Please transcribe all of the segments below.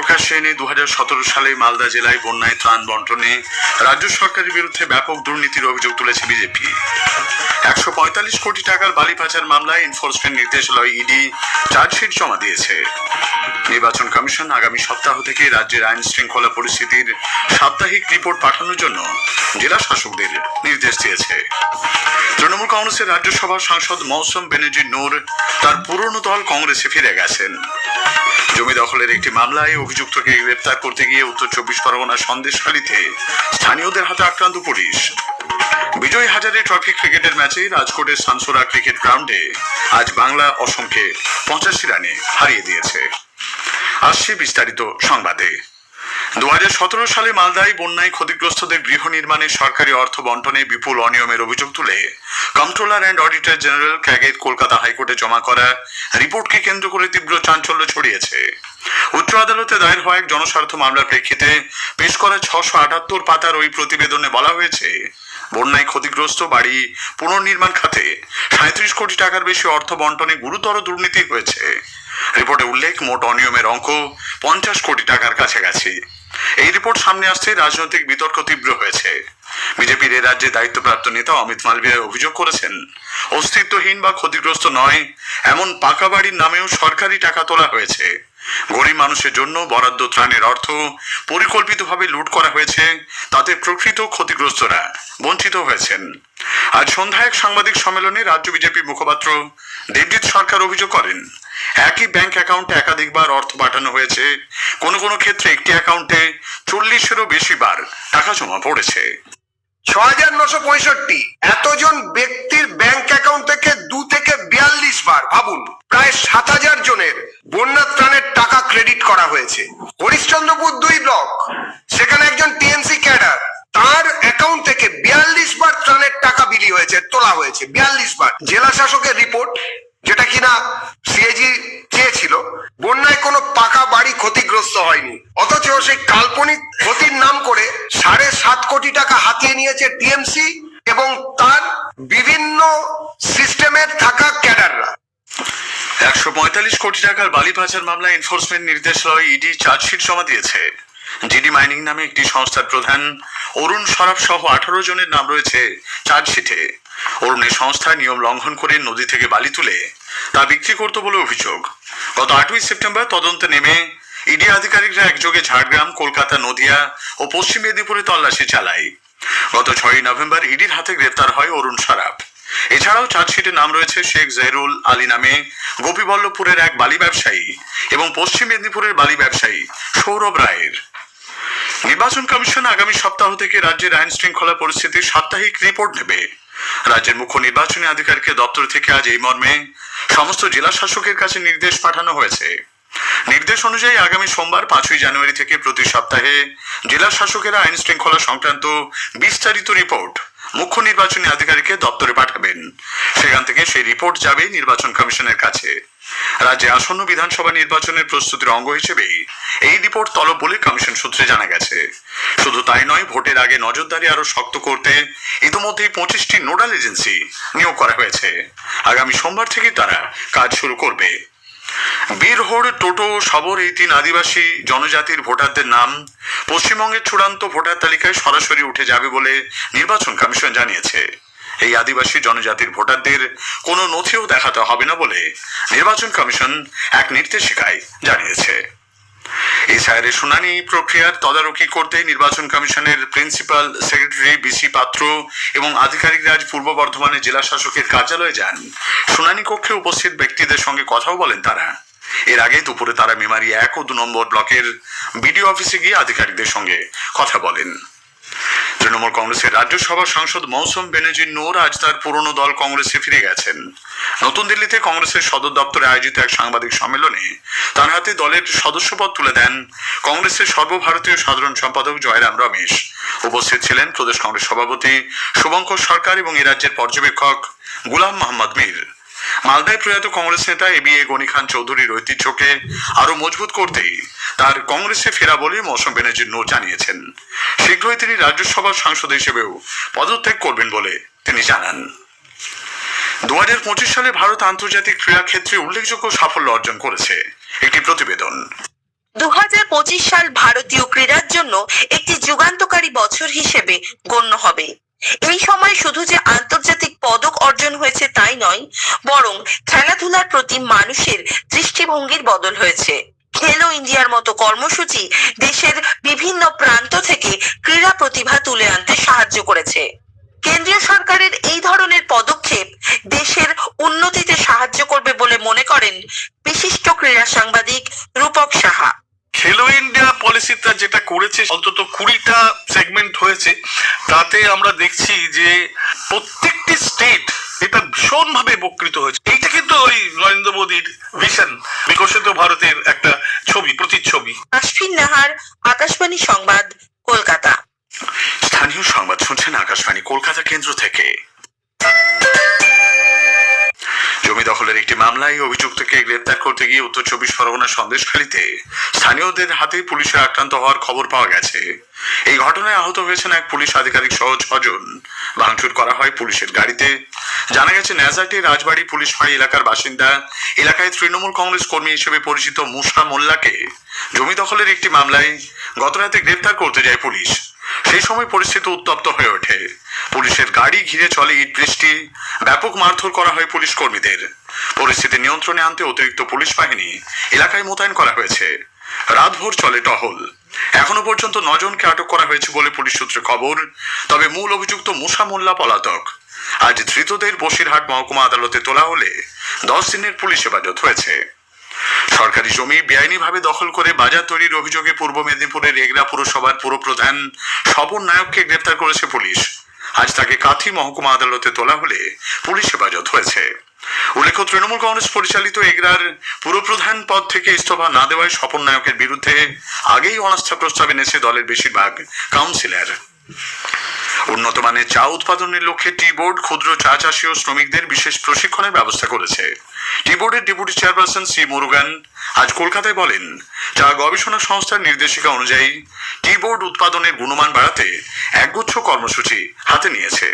প্রকাশ্যে এনে দু সালে মালদা জেলায় বন্যায় ত্রাণ বন্টনে রাজ্য সরকারের বিরুদ্ধে ব্যাপক দুর্নীতির অভিযোগ তুলেছে বিজেপি। একশো পঁয়তাল্লিশ কোটি টাকার বালি পাচার মামলায় এনফোর্সমেন্ট নির্দেশালয় ইডি চার্জশিট জমা দিয়েছে। নির্বাচন কমিশন আগামী সপ্তাহ থেকে রাজ্যের আইন শৃঙ্খলা পরিস্থিতির সাপ্তাহিক রিপোর্ট পাঠানোর জন্য জেলা শাসকদের নির্দেশ দিয়েছে। তৃণমূল কংগ্রেসের রাজ্যসভা সাংসদ মৌসুম বেনজির নূর তার পুরনো দল কংগ্রেসে ফিরে গেছেন। জমি দখলের একটি মামলায় অভিযুক্তকে গ্রেপ্তার করতে গিয়ে উত্তর চব্বিশ পরগনার সন্দেশখালীতে স্থানীয়দের হাতে আক্রান্ত পুলিশ। বিজয় হাজারে ট্রফি ক্রিকেটের ম্যাচে রাজকোটের সানসোরা ক্রিকেট গ্রাউন্ডে আজ বাংলা অসমকে পঁচাশি রানে হারিয়ে দিয়েছে। আসছে বিস্তারিত সংবাদে। দু হাজার সতেরো সালে মালদায় বন্যায় ক্ষতিগ্রস্তদের গৃহ নির্মাণে সরকারি অর্থ বন্টনে বিপুল অনিয়মের অভিযোগ তুলে কন্ট্রোলার অ্যান্ড অডিটর জেনারেল ক্যাগেট কলকাতা হাইকোর্টে জমা করা রিপোর্টকে কেন্দ্র করে তীব্র চাঞ্চল্য ছড়িয়েছে। উচ্চ আদালতে দায়ের হওয়া এক জনস্বার্থ মামলার প্রেক্ষিতে পেশ করা ছশো আটাত্তর পাতার ওই প্রতিবেদনে বলা হয়েছে, বন্যায় ক্ষতিগ্রস্ত বাড়ি পুনর্নির্মাণ খাতে সাঁত্রিশ কোটি টাকার বেশি অর্থ বন্টনে গুরুতর দুর্নীতি হয়েছে। রিপোর্টে উল্লেখ, মোট অনিয়মের অঙ্ক পঞ্চাশ কোটি টাকার কাছাকাছি। এই রিপোর্ট সামনে আসতে রাজনৈতিক বিতর্ক তীব্র হয়েছে। বিজেপির এ রাজ্যে দায়িত্বপ্রাপ্ত নেতা অমিত মালভিয়া অভিযোগ করেছেন, অস্তিত্বহীন বা ক্ষতিগ্রস্ত নয়, এমন পাকা বাড়ির নামেও সরকারি টাকা তোলা হয়েছে। গরিব মানুষের জন্য বরাদ্দ ত্রাণের অর্থ পরিকল্পিতভাবে লুট করা হয়েছে, তাতে প্রকৃত ক্ষতিগ্রস্তরা বঞ্চিত হয়েছেন। আজ সন্ধ্যায় এক সাংবাদিক সম্মেলনে রাজ্য বিজেপি মুখপাত্র দেবজিৎ সরকার অভিযোগ করেন, একই ব্যাংক অ্যাকাউন্টে একাধিকবার অর্থ পাঠানো হয়েছে। কোনো কোনো ক্ষেত্রে একটি অ্যাকাউন্টে চল্লিশেরও বেশি বার টাকা জমা পড়েছে। ছ হাজার নশো পঁয়ষট্টি, এতজন ব্যক্তির ব্যাংক অ্যাকাউন্ট থেকে দু থেকে বিয়াল্লিশ বার, ভাবুন, প্রায় সাত হাজার জনের বন্যা ত্রাণের টাকা ক্রেডিট করা হয়েছে। হরিশ্চন্দ্রপুর দুই ব্লক, সেখানে একজন টিএমসি ক্যাডার, তার অ্যাকাউন্ট থেকে বিয়াল্লিশ বার ত্রাণের টাকা বিলি হয়েছে, তোলা হয়েছে, বিয়াল্লিশ বার। জেলা শাসকের রিপোর্ট যেটা কিনা সিএজি চেয়েছিল, বন্যায় কোনো পাকা বাড়ি ক্ষতিগ্রস্ত হয়নি। অথচ সেই কাল্পনিক ক্ষতির নাম করে সাড়ে সাত কোটি টাকা হাতিয়ে নিয়েছে টিএমসি এবং তার বিভিন্ন সিস্টেমের থাকা ক্যাডাররা। একশো পঁয়তাল্লিশ কোটি টাকার বালি পাচার মামলায় এনফোর্সমেন্ট নির্দেশালয় ইডি চার্জশিট জমা দিয়েছে। জিডি মাইনিং নামে একটি সংস্থার প্রধান অরুণ সরাফ সহ আঠারো জনের নাম রয়েছে চার্জশিটে অরুণের সংস্থা নিয়ম লঙ্ঘন করে নদী থেকে বালি তুলে তা বিক্রি করত বলে অভিযোগ। গত আটই সেপ্টেম্বর তদন্তে নেমে ইডি আধিকারিকরা একযোগে ঝাড়গ্রাম, কলকাতা, নদিয়া ও পশ্চিম মেদিনীপুরে তল্লাশি চালায়। গত ছয়ই নভেম্বর ইডির হাতে গ্রেপ্তার হয় অরুণ সরাফ এছাড়াও চার্জশিটে নাম রয়েছে শেখ জহিরুল আলী নামে। গোপীবল্লভপুরের এক বালি ব্যবসায়ী এবং পশ্চিম মেদিনীপুরের বালি ব্যবসায়ী সৌরভ রায়ের। নির্বাচন কমিশন আগামী সপ্তাহ থেকে রাজ্যের আইন শৃঙ্খলা পরিস্থিতির সাপ্তাহিক রিপোর্ট নেবে। রাজ্যের মুখ্য নির্বাচনী আধিকারিকের দপ্তর থেকে আজ এই মর্মে সমস্ত জেলা শাসকের কাছে নির্দেশ পাঠানো হয়েছে। নির্দেশ অনুযায়ী আগামী সোমবার পাঁচই জানুয়ারি থেকে প্রতি সপ্তাহে জেলা শাসকেরা আইন শৃঙ্খলা সংক্রান্ত বিস্তারিত রিপোর্ট মুখ্য নির্বাচনী আধিকারিকের দপ্তরে পাঠাবেন। সেখান থেকে সেই রিপোর্ট যাবে নির্বাচন কমিশনের কাছে। রাজ্যে আসন্ন বিধানসভা নির্বাচনের প্রস্তুতির অঙ্গ হিসেবেই এই রিপোর্ট তলব বলে কমিশন সূত্রে জানা গেছে। শুধু তাই নয়, ভোটের আগে নজরদারি আরও শক্ত করতে ইতিমধ্যেই পঁচিশটি নোডাল এজেন্সি নিয়োগ করা হয়েছে। আগামী সোমবার থেকে তারা কাজ শুরু করবে। বীরহোড় টোটো, সবর এই তিন আদিবাসী জনজাতির ভোটারদের নাম পশ্চিমবঙ্গের চূড়ান্ত ভোটার তালিকায় সরাসরি উঠে যাবে বলে নির্বাচন কমিশন জানিয়েছে। এই আদিবাসী জনজাতির ভোটারদের কোনো নথিও দেখাতে হবে না বলে নির্বাচন কমিশন এক নির্দেশিকায় জানিয়েছে। এসআইয়ের শুনানি প্রক্রিয়ার তদারকি করতে নির্বাচন কমিশনের প্রিন্সিপাল সেক্রেটারি বিসি পাত্র এবং আধিকারিকরা আজ পূর্ব বর্ধমানের জেলা শাসকের কার্যালয়ে যান। শুনানি কক্ষে উপস্থিত ব্যক্তিদের সঙ্গে কথাও বলেন তারা। এর আগে দুপুরে তারা মেমারি এক ও দু নম্বর ব্লকের বিডিও অফিসে গিয়ে আধিকারিকদের সঙ্গে কথা বলেন। তৃণমূল কংগ্রেসের রাজ্যসভা সাংসদ মৌসুম বেনাজির নূর আজ তার পুরনো দল কংগ্রেসে ফিরে গেছেন। নতুন দিল্লিতে কংগ্রেসের সদর দপ্তরে আয়োজিত এক সাংবাদিক সম্মেলনে তার হাতে দলের সদস্যপদ তুলে দেন কংগ্রেসের সর্বভারতীয় সাধারণ সম্পাদক জয়রাম রমেশ। উপস্থিত ছিলেন প্রদেশ কংগ্রেস সভাপতি শুভঙ্কর সরকার এবং এ রাজ্যের পর্যবেক্ষক গুলাম মোহাম্মদ মীর। মালদায় প্রয়াত কংগ্রেস নেতা এ বি এ গনি খান চৌধুরীর ঐতিহ্যকে আরও মজবুত করতেই তার কংগ্রেসে ফেরা বলে মৌসুম ব্যানার্জি নো জানিয়েছেন। শীঘ্রই তিনি রাজ্যসভার সাংসদ হিসেবেও পদত্যাগ করবেন বলে তিনি জানান। দু হাজার পঁচিশ সালে ভারত আন্তর্জাতিক ক্রীড়া ক্ষেত্রে উল্লেখযোগ্য সাফল্য অর্জন করেছে। একটি প্রতিবেদন। দু হাজার পঁচিশ সাল ভারতীয় ক্রীড়ার জন্য একটি যুগান্তকারী বছর হিসেবে গণ্য হবে। এই সময় শুধু যে আন্তর্জাতিক পদক অর্জন হয়েছে তাই নয়, বরং খেলাধুলার প্রতি মানুষের দৃষ্টিভঙ্গির বদল হয়েছে। খেলো ইন্ডিয়ার মতো কর্মসূচি দেশের বিভিন্ন প্রান্ত থেকে ক্রীড়া প্রতিভা তুলে আনতে সাহায্য করেছে। কেন্দ্রীয় সরকারের এই ধরনের পদক্ষেপ দেশের উন্নতিতে সাহায্য করবে বলে মনে করেন বিশিষ্ট ক্রীড়া সাংবাদিক রূপক সাহা খেলো ইন্ডিয়া পলিসিটা যেটা করেছে অন্তত কুড়িটা সেগমেন্ট হয়েছে তাতে আমরা দেখছি যে প্রত্যেকটি স্টেট এটা ভীষণভাবে উপকৃত হয়েছে। এইটা কিন্তু ওই নরেন্দ্র মোদীর ভিশন বিকশিত ভারতের একটা ছবি প্রতিচ্ছবি। আশফিন নাহার আকাশবাণী সংবাদ কলকাতা। স্থানীয় সংবাদ শুনছেন আকাশবাণী কলকাতা কেন্দ্র থেকে। জমি দখলের একটি মামলায় অভিযুক্তকে গ্রেপ্তার করতে গিয়ে উত্তর চব্বিশ পরগনার সন্দেশখালীতে স্থানীয়দের হাতে পুলিশে আক্রান্ত হওয়ার খবর পাওয়া গেছে। এই ঘটনায় আহত হয়েছেন এক পুলিশ আধিকারিক সহ ছজন ভাঙচুর করা হয় পুলিশের গাড়িতে। জানা গেছে, ন্যাজাটি রাজবাড়ি পুলিশ ফাঁড়ি এলাকার বাসিন্দা। এলাকায় তৃণমূল কংগ্রেস কর্মী হিসেবে পরিচিত মুসা মোল্লাকে জমি দখলের একটি মামলায় গতরাতে গ্রেপ্তার করতে যায় পুলিশ। সেই সময় পরিস্থিতি উত্তপ্ত হয়ে ওঠে। পুলিশের গাড়ি ঘিরে চলে ইট বৃষ্টি। ব্যাপক মারধর করা হয় পুলিশ কর্মীদের। পরিস্থিতি নিয়ন্ত্রণে আনতে অতিরিক্ত পুলিশ বাহিনী এলাকায় মোতায়েন করা হয়েছে। রাতভর চলে টহল। এখনও পর্যন্ত নজনকে আটক করা হয়েছে বলে পুলিশ সূত্রে খবর। তবে মূল অভিযুক্ত মুসা মোল্লা পলাতক। আজ ধৃতদের বসিরহাট মহকুমা আদালতে তোলা হলে দশ দিনের পুলিশ হেফাজত হয়েছে। সরকারি জমি বেআইনিভাবে দখল করে বাজার তৈরির অভিযোগে পূর্ব মেদিনীপুরের এগরা পুরসভার পুরপ্রধান স্বপন নায়ককে গ্রেপ্তার করেছে পুলিশ। আজ তাকে কাথি মহকুমা আদালতে তোলা হলে পুলিশ হেফাজত হয়েছে। উল্লেখ্য, তৃণমূল কংগ্রেস পরিচালিত এগরার পুরপ্রধান পদ থেকে ইস্তফা না দেওয়ায় স্বপন নায়কের বিরুদ্ধে আগেই অনাস্থা প্রস্তাব এনেছে দলের বেশিরভাগ কাউন্সিলর। উন্নত মানের চা উৎপাদনের লক্ষ্যে টি বোর্ড ক্ষুদ্র চা চাষী ও শ্রমিকদের বিশেষ প্রশিক্ষণের ব্যবস্থা করেছে। টি বোর্ডের ডেপুটি চেয়ারপারসন সি মুরুগান আজ কলকাতায় বলেন, চা গবেষণা সংস্থার নির্দেশিকা অনুযায়ী টি বোর্ড উৎপাদনের গুণমান বাড়াতে একগুচ্ছ কর্মসূচি হাতে নিয়েছে।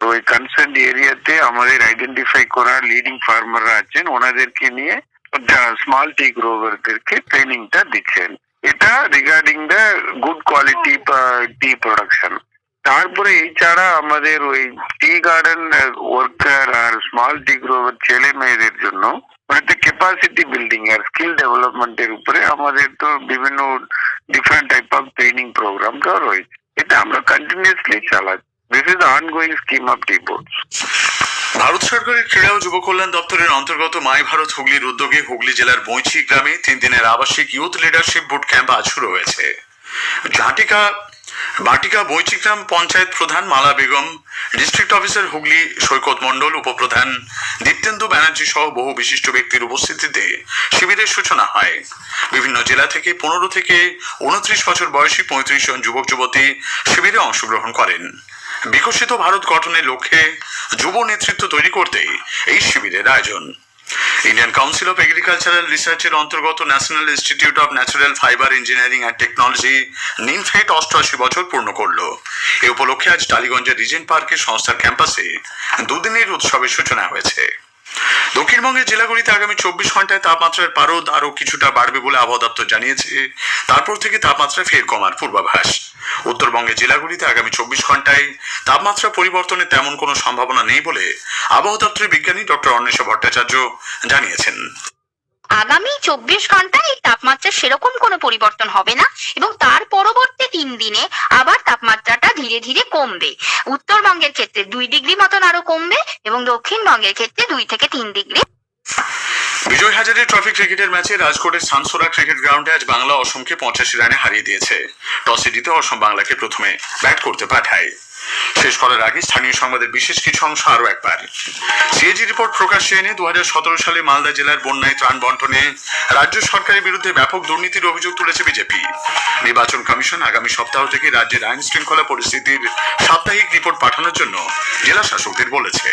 তো ওই কনসার্ন এরিয়াতে আমাদের আইডেন্টিফাই করা লিডিং ফার্মাররা আছেন ওনাদেরকে নিয়ে স্মল টি গ্রোভারদেরকে ট্রেনিংটা দিচ্ছেন এটা regarding the good quality tea production তারপরে এছাড়া আমাদের ওই টি গার্ডেন ওয়ার্কার আর স্মল টি গ্রোভার ছেলে মেয়েদের জন্য ওনাতে ক্যাপাসিটি বিল্ডিং আর স্কিল ডেভেলপমেন্টের উপরে আমাদের তো বিভিন্ন ডিফারেন্ট টাইপ অফ ট্রেনিং প্রোগ্রামটাও রয়েছে এটা আমরা কন্টিনিউসলি চালাচ্ছি this is the scheme of boards Bharat সরকারের ক্রীড়া ও যুব কল্যাণ দপ্তরের অন্তর্গত মাই ভারত হুগলির উদ্যোগে হুগলি জেলার বৈঁচি গ্রামে তিন দিনের আবাসিক ইউথ লিডারশিপ বুট ক্যাম্প আজ শুরু হয়েছে। ঝাঁটিকা, বাটিকা বৈচিগ্রাম পঞ্চায়েত প্রধান মালা বেগম, ডিস্ট্রিক্ট অফিসার হুগলি সৈকত মণ্ডল উপপ্রধান দীপ্তেন্দু ব্যানার্জি সহ বহু বিশিষ্ট ব্যক্তির উপস্থিতিতে শিবিরের সূচনা হয়। বিভিন্ন জেলা থেকে পনেরো থেকে উনত্রিশ বছর বয়সী পঁয়ত্রিশ জন যুবক যুবতী শিবিরে অংশগ্রহণ করেন। বিকশিত ভারত গঠনের লক্ষ্যে যুব নেতৃত্ব তৈরি করতেই এই শিবিরের আয়োজন। ইন্ডিয়ান কাউন্সিল অফ এগ্রিকালচারাল রিসার্চের অন্তর্গত national institute of natural fibre engineering and technology NINFET অষ্টআশি বছর পূর্ণ করল। এ উপলক্ষে আজ টালিগঞ্জের রিজেন্ট পার্কের সংস্থার ক্যাম্পাসে দুদিনের উৎসবের সূচনা হয়েছে। দক্ষিণবঙ্গের জেলাগুলিতে আগামী চব্বিশ ঘন্টায় তাপমাত্রার পারদ আরও কিছুটা বাড়বে বলে আবহাওয়া দপ্তর জানিয়েছে। তারপর থেকে তাপমাত্রা ফের কমার পূর্বাভাস। উত্তরবঙ্গের জেলাগুলিতে আগামী চব্বিশ ঘন্টায় তাপমাত্রা পরিবর্তনের তেমন কোনো সম্ভাবনা নেই বলে আবহাওয়া দপ্তরের বিজ্ঞানী ডক্টর অন্বেষা ভট্টাচার্য জানিয়েছেন। আগামী চব্বিশ ঘন্টায় এই তাপমাত্রা সেরকম কোনো পরিবর্তন হবে না এবং তার পরবর্তী তিন দিনে আবার তাপমাত্রাটা ধীরে ধীরে কমবে। উত্তরবঙ্গের ক্ষেত্রে দুই ডিগ্রি মতন আরও কমবে এবং দক্ষিণবঙ্গের ক্ষেত্রে দুই থেকে তিন ডিগ্রি। বিজয় হাজারে ট্রফি ক্রিকেটের ম্যাচে রাজকোটের সানসোরা ক্রিকেট গ্রাউন্ডে আজ বাংলা অসমকে পঁচাশি রানে হারিয়ে দিয়েছে। টসে জিতে অসম বাংলাকে প্রথমে ব্যাট করতে পাঠায়। শেষ করার আগে স্থানীয় সংবাদের বিশেষ কিছু অংশ আরও একবার। সিএজি রিপোর্ট প্রকাশ্যে এনে দু সালে মালদা জেলার বন্যায় ত্রাণ বন্টনে রাজ্য সরকারের বিরুদ্ধে ব্যাপক দুর্নীতির অভিযোগ তুলেছে বিজেপি। নির্বাচন কমিশন আগামী সপ্তাহ থেকে রাজ্যের আইন শৃঙ্খলা পরিস্থিতির সাপ্তাহিক রিপোর্ট পাঠানোর জন্য জেলা শাসকদের বলেছে।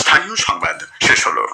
স্থানীয় সংবাদ শেষ হলো।